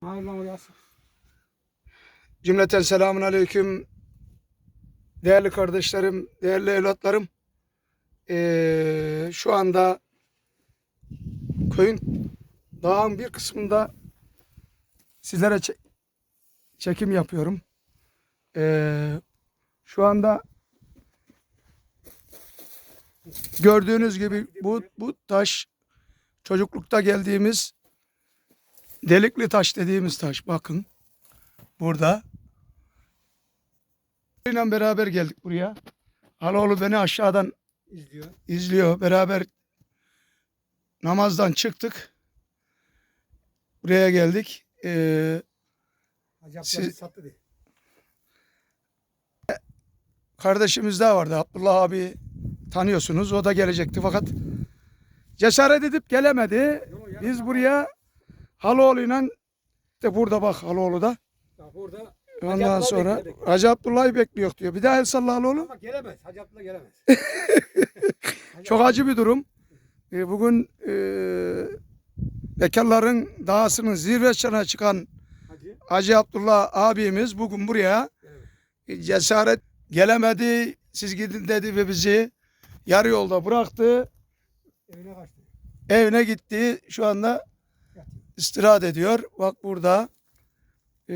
Hayırlı olsun. Cümleten selamun aleyküm. Değerli kardeşlerim, değerli evlatlarım. Ee, şu anda köyün dağın bir kısmında sizlere çe- çekim yapıyorum. Ee, şu anda gördüğünüz gibi bu, bu taş çocuklukta geldiğimiz delikli taş dediğimiz taş. Bakın burada. ile beraber geldik buraya. Haloğlu beni aşağıdan İzliyor. izliyor. Beraber namazdan çıktık. Buraya geldik. Ee, Hacı Siz- Abdullah sattı diye. kardeşimiz daha vardı. Abdullah abi tanıyorsunuz. O da gelecekti fakat cesaret edip gelemedi. Biz buraya Haloğlu'yla de burada bak Haloğlu'da. Bak burada Ondan Abdullah'ı sonra bekledik. Hacı Abdullah'ı bekliyor diyor. Bir daha el salla Haloğlu. ama gelemez. Hacı Abdullah gelemez. Hacı Çok acı bir durum. E, Bugün e, bekarların dağısının zirvesine çıkan Hacı. Hacı Abdullah abimiz bugün buraya e, cesaret gelemedi. Siz gidin dedi ve bizi yarı yolda bıraktı. Evine kaçtı. Evine gitti. Şu anda istirahat ediyor. Bak burada e,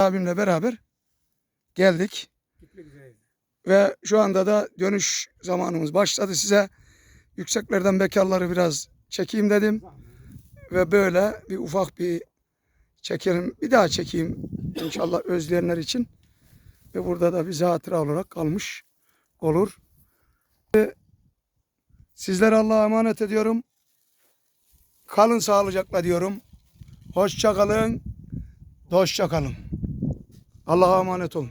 abimle beraber geldik. Ve şu anda da dönüş zamanımız başladı. Size yükseklerden bekarları biraz çekeyim dedim. Ve böyle bir ufak bir çekelim. Bir daha çekeyim inşallah özleyenler için. Ve burada da bir hatıra olarak kalmış olur. Sizlere Allah'a emanet ediyorum. Kalın sağlıcakla diyorum. Hoşça kalın. Dostça kalın. Allah'a emanet olun.